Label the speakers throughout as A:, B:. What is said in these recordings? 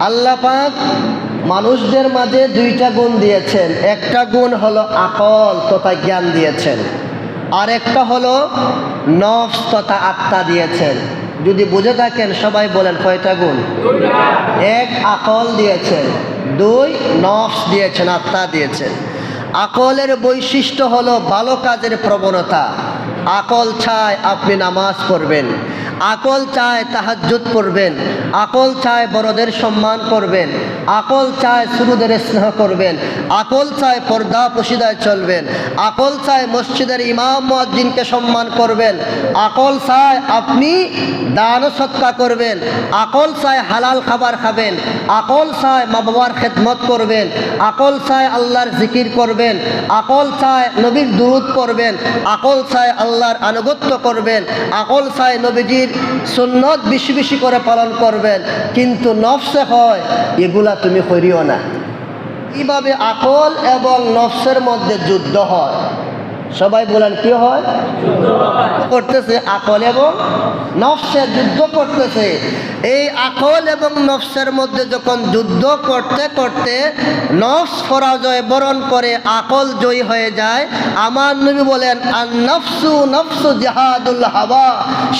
A: আল্লাহ পাক মানুষদের মাঝে দুইটা গুণ দিয়েছেন। একটা গুণ হলো আকল তথা জ্ঞান দিয়েছেন। আর একটা হলো নফস তথা আত্মা দিয়েছেন। যদি বুঝে থাকেন, সবাই বলেন কয়টা গুণ? এক, আকল দিয়েছেন। দুই, নফস দিয়েছেন, আত্মা দিয়েছেন। আকলের বৈশিষ্ট্য হলো ভালো কাজের প্রবণতা। আকল ছায় আপনি নামাজ পড়বেন। আকল চায় তাহাজ্জুদ পড়বেন আকল চায় বড়দের সম্মান করবেন আকল চায় সুরুদের স্নেহ করবেন আকল চায় পর্দা পশিদায় চলবেন আকল চায় মসজিদের ইমাম মুয়াজ্জিনকে সম্মান করবেন আকল চায় আপনি দান সৎকা করবেন আকল চায় হালাল খাবার খাবেন আকল চায় মা বাবার খেদমত করবেন আকল চায় আল্লাহর জিকির করবেন আকল চায় নবীর দুরুদ করবেন আকল চায় আল্লাহর আনুগত্য করবেন আকল চায় নবীজির সুন্নত বেশি বেশি করে পালন করবেন, কিন্তু নফসে হয়, এগুলা তুমি করিও না। এইভাবে আকল এবং নফসের মধ্যে যুদ্ধ হয়। সবাই বলেন, কি হয়? করতেছে আকল এবং নফসে যুদ্ধ করতেছে। এই আকল এবং নফসের মধ্যে যখন যুদ্ধ করতে করতে নফস পরাজয় বরণ করে আকল জয়ী হয়ে যায়, আমার নবী বলেন আর নফসু নফসু জিহাদুল হাওয়া।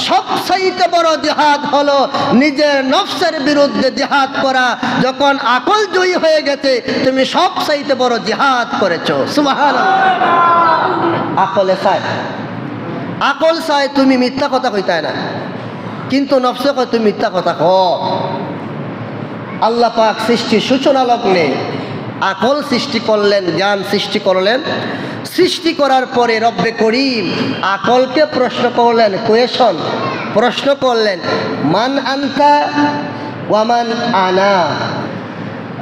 A: সবচাইতে বড় জেহাদ হলো নিজের নফসের বিরুদ্ধে জেহাদ করা। যখন আকল জয়ী হয়ে গেছে, তুমি সবচাইতে বড় জেহাদ করেছ। সুবহানাল্লাহ। আকলে চায়। আকল চায়, তুমি মিথ্যা কথা কইতায় না কিন্তু নফসে কয়, তুমি মিথ্যা কথা ক আল্লাহ পাক সৃষ্টির সূচনা লগ্নে আকল সৃষ্টি করলেন, জ্ঞান সৃষ্টি করলেন। সৃষ্টি করার পরে রব্বে করিম আকলকে প্রশ্ন করলেন, কোয়েশন? প্রশ্ন করলেন, মান আনতা ওয়ামান আনা?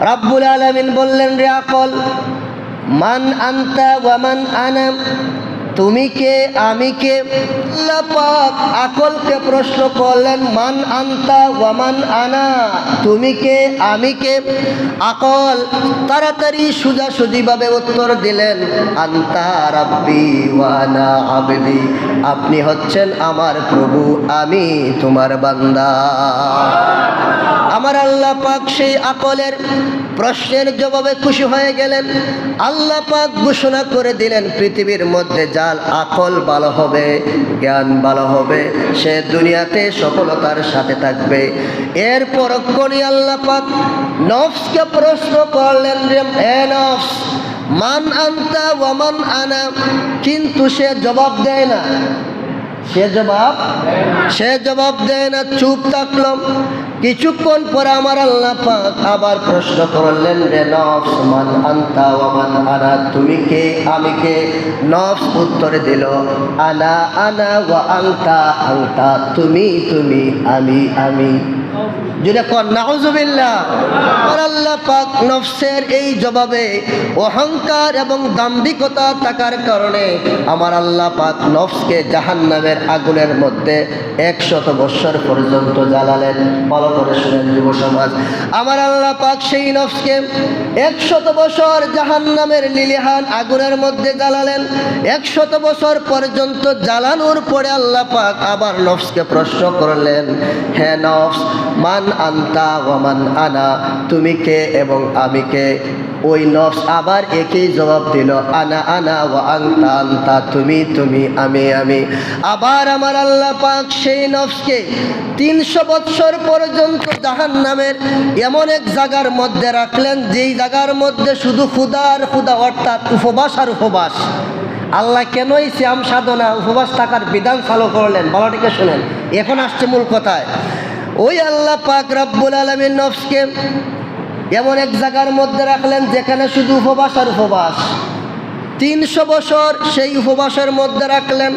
A: রাব্বুল আলামিন বললেন, রে আকল, মান আনতা ওয়ামান আনা? তুমি কে, আমি কে? আল্লাহ পাক আকলকে প্রশ্ন করলেন, মান আনতা ওয়ামান আনা? তুমি কে, আমি কে? আকল তাড়াতাড়ি সোজাসুজিভাবে উত্তর দিলেন, আন্তা রাব্বি ওয়ানা আবদি। আপনি হচ্ছেন আমার প্রভু, আমি তোমার বান্দা। আমার আল্লাহ পাক সেই আকলের প্রশ্নের জবাবে খুশি হয়ে গেলেন। আল্লাহ পাক ঘোষণা করে দিলেন, পৃথিবীর মধ্যে যার আকল ভালো হবে, জ্ঞান ভালো হবে, সে দুনিয়াতে সফলতার সাথে থাকবে। এর পরক্ষণই আল্লাহ পাক নফসকে প্রশ্ন করলেন এ নফস, মান আনতা ওয়ামান আনা? কিন্তু সে জবাব দেয় না। সে জবাব সে জবাব দেয় না, চুপ থাকলাম। কিছুক্ষণ পরে আমার আল্লাহ পাক আবার প্রশ্ন করলেন, রে নফস, মান আন্তা ওমান আনা, তুমি কে? আমি কে? নফস উত্তরে দিল আনা আনা ওয়া আন্তা আন্তা তুমি তুমি, আমি আমি। যদি কন নাউজুবিল্লাহ আল্লাহ পাক নফসের এই জবাবে অহংকার এবং দাম্ভিকতা থাকার কারণে আমার আল্লাহ পাক নফসকে জাহান্নামের আগুনের মধ্যে একশত বৎসর পর্যন্ত জ্বালালেন। ভালো করে শুনেন যুব সমাজ। আমার আল্লাহ পাক সেই নফসকে একশত বছর জাহান্নামের লিলিহান আগুনের মধ্যে জ্বালালেন। একশত বছর পর্যন্ত জ্বালানোর পরে আল্লাহ পাক আবার নফসকে প্রশ্ন করলেন হ্যাঁ নফস মান আন্তা ওয়ামান আনা, তুমি কে এবং আমি কে? ওই নফস আবার একই জবাব দিল, আনা আনা ও আন্তা আন্তা, তুমি তুমি, আমি আমি। আবার আমার আল্লাহ পাক সেই নফসকে তিনশো বৎসর পর্যন্ত জাহান নামের এমন এক জায়গার মধ্যে রাখলেন, যেই জায়গার মধ্যে শুধু ক্ষুদার ক্ষুদা অর্থাৎ উপবাস আর উপবাস। আল্লাহ কেনই শ্যাম সাধনা, উপবাস থাকার বিধান চালু করলেন? বলাটিকে শুনেন। এখন আসছে মূল কথায়। ওই আল্লাহ পাক রব্বুল আলমীর নফসকে এমন এক জায়গার মধ্যে রাখলেন যেখানে শুধু উপবাস আর উপবাস। তিনশো বছর সেই উপবাসের মধ্যে রাখলেন।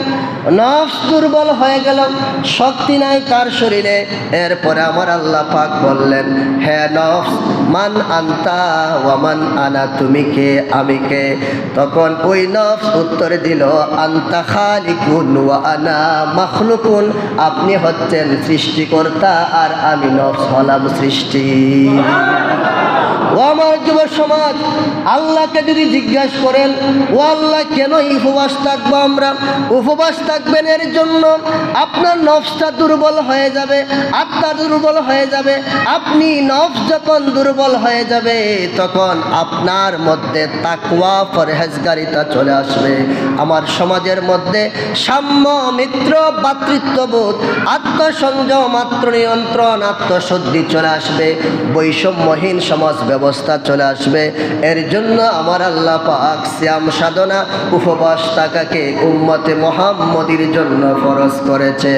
A: নফস দুর্বল হয়ে গেল। শক্তি নাই তার শরীরে। এরপরে আমার আল্লাহ পাক বললেন হ্যাঁ নফস, মান আন্তা ওয়ামান আনা, তুমি কে? আমি কে? তখন ওই নফস উত্তর দিল, আন্তা খালিকুন ওয়া আনা মাখলুকুন। আপনি হচ্ছেন সৃষ্টিকর্তা আর আমি নফস হলাম সৃষ্টি। ও আমার যুব সমাজ, আল্লাহকে যদি জিজ্ঞাসা করেন, ও আল্লাহ কেন উপবাস থাকব আমরা? উপবাস থাকবেন এর জন্য আপনার নফসটা দুর্বল হয়ে যাবে, আত্মা দুর্বল হয়ে যাবে, আপনি নফস যখন দুর্বল হয়ে যাবে, তখন আপনার মধ্যে তাকুয়া পরহেজগারিতা চলে আসবে। আমার সমাজের মধ্যে সাম্য, মিত্র, ভাতৃত্ববোধ, আত্মসংযম, আত্মনিয়ন্ত্রণ, আত্মশুদ্ধি চলে আসবে। বৈষম্যহীন সমাজ ব্যবস্থা চলে আসবে। এর জন্য আমার আল্লাহ পাক শ্যাম সাধনা, উপবাস থাকাকে উম্মতে মোহাম্মদির জন্য ফরজ করেছে।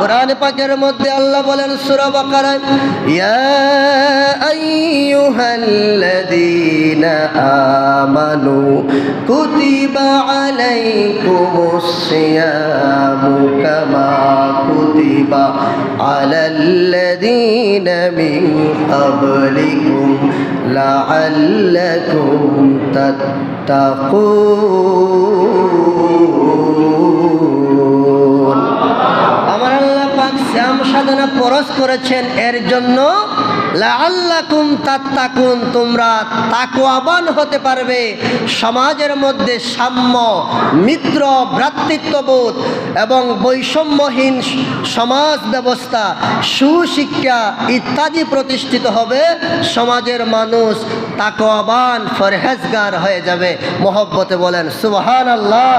A: কোরআন পাকের মধ্যে আল্লাহ বলেন সূরা বাকারা ইয়া আইয়ুহাল্লাযীনা আমানু কুতিবা আলাইকুমুস সিয়ামু কামা কুতিবা আলাল্লাযীনা মিন ক্বাবলিকুম লাআল্লাকুম তাত্তাকুন শ্যাম সাধনা পরশ করেছেন, এর জন্য লাআল্লাকুম তাত্তাকুন, তোমরা তাকওয়াবান হতে পারবে। সমাজের মধ্যে সাম্য, মিত্র, ভ্রাতৃত্ববোধ এবং বৈষম্যহীন সমাজ ব্যবস্থা, সুশিক্ষা ইত্যাদি প্রতিষ্ঠিত হবে। সমাজের মানুষ তাকওয়াবান, ফরহেজগার হয়ে যাবে। মোহব্বতে বলেন সুবহান আল্লাহ